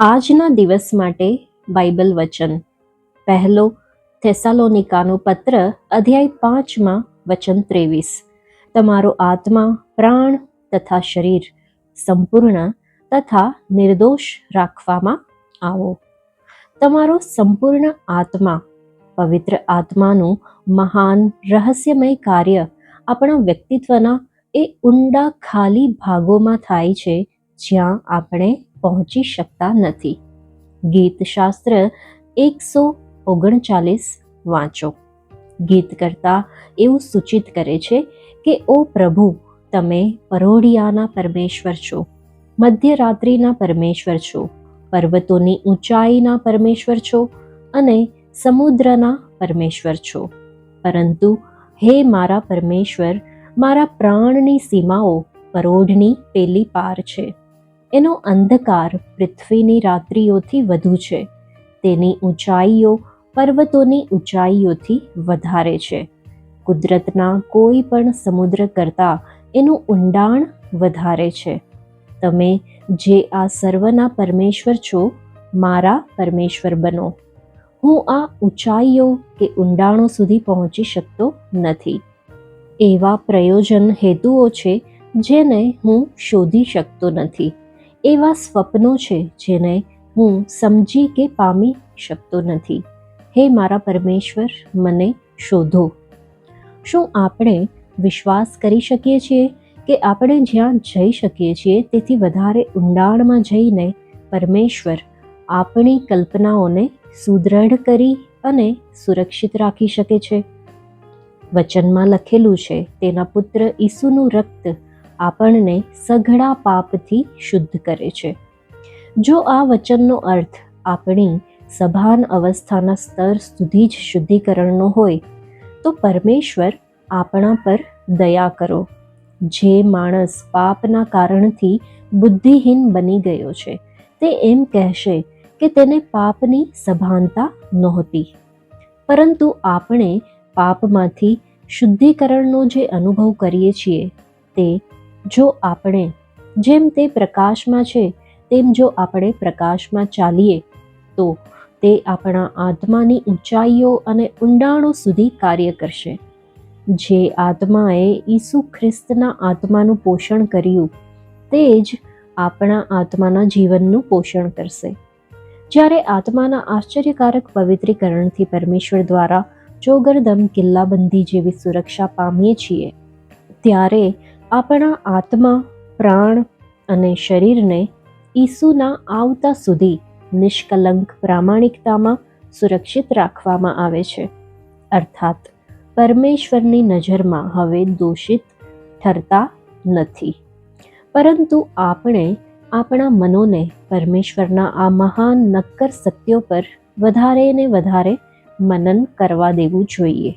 આજના દિવસ માટે બાઇબલ વચન. પહેલો થેસાલોનિકાનો પત્ર, અધ્યાય પાંચમાં, વચન ત્રેવીસ. તમારો આત્મા, પ્રાણ તથા શરીર સંપૂર્ણ તથા નિર્દોષ રાખવામાં આવો. તમારો સંપૂર્ણ આત્મા, પવિત્ર આત્માનું મહાન રહસ્યમય કાર્ય આપણા વ્યક્તિત્વના એ ઊંડા ખાલી ભાગોમાં થાય છે જ્યાં આપણે પહોંચી શકતા નથી. ગીતશાસ્ત્ર એકસો ઓગણચાલીસ વાંચો. ગીત કરતા એવું સૂચિત કરે છે કે, ઓ પ્રભુ, તમે પરોઢિયાના પરમેશ્વર છો, મધ્યરાત્રિના પરમેશ્વર છો, પર્વતોની ઊંચાઈના પરમેશ્વર છો અને સમુદ્રના પરમેશ્વર છો. પરંતુ હે મારા પરમેશ્વર, મારા પ્રાણની સીમાઓ પરોઢની પેલી પાર છે. એનો અંધકાર પૃથ્વીની રાત્રિઓથી વધુ છે. તેની ઊંચાઈઓ પર્વતોની ઊંચાઈઓથી વધારે છે. કુદરતના કોઈ પણ સમુદ્ર કરતાં એનું ઊંડાણ વધારે છે. તમે જે આ સર્વના પરમેશ્વર છો, મારા પરમેશ્વર બનો. હું આ ઊંચાઈઓ કે ઊંડાણો સુધી પહોંચી શકતો નથી. એવા પ્રયોજન હેતુઓ છે, જેને હું શોધી શકતો નથી. એવા સ્વપ્નો છે જેને હું સમજી કે પામી શકતો નથી. હે મારા પરમેશ્વર, મને શોધો. શું આપણે વિશ્વાસ કરી શકીએ છીએ કે આપણે જ્યાં જઈ શકીએ છીએ તેથી વધારે ઊંડાણમાં જઈને પરમેશ્વર આપણી કલ્પનાઓને સુદૃઢ કરી અને સુરક્ષિત રાખી શકે છે? વચનમાં લખેલું છે, તેના પુત્ર ઈસુનું રક્ત આપણને સઘળા પાપથી શુદ્ધ કરે છે. જો આ વચનનો અર્થ આપણી સભાન અવસ્થાના સ્તર સુધી જ શુદ્ધિકરણનો હોય, તો પરમેશ્વર આપણા પર દયા કરો. જે માણસ પાપના કારણથી બુદ્ધિહીન બની ગયો છે, તે એમ કહેશે કે તેને પાપની સભાનતા નહોતી. પરંતુ આપણે પાપમાંથી શુદ્ધિકરણનો જે અનુભવ કરીએ છીએ, તે જો આપણે જેમ તે પ્રકાશમાં છે, તેમ જો આપણે પ્રકાશમાં ચાલીએ, તો તે આપણા આત્માની ઊંચાઈઓ અને ઊંડાણો સુધી કાર્ય કરશે. જે આત્માએ ઈસુ ખ્રિસ્તના આત્માનું પોષણ કર્યું, તે જ આપણા આત્માના જીવનનું પોષણ કરશે. જ્યારે આત્માના આશ્ચર્યકારક પવિત્રીકરણથી પરમેશ્વર દ્વારા ચોગરદમ કિલ્લાબંધી જેવી સુરક્ષા પામીએ છીએ, ત્યારે આપણા આત્મા, પ્રાણ અને શરીરને ઈસુના આવતા સુધી નિષ્કલંક પ્રામાણિકતામાં સુરક્ષિત રાખવામાં આવે છે. અર્થાત, પરમેશ્વરની નજરમાં હવે દોષિત ઠરતા નથી. પરંતુ આપણે આપણા મનોને પરમેશ્વરના આ મહાન નક્કર સત્યો પર વધારે ને વધારે મનન કરવા દેવું જોઈએ.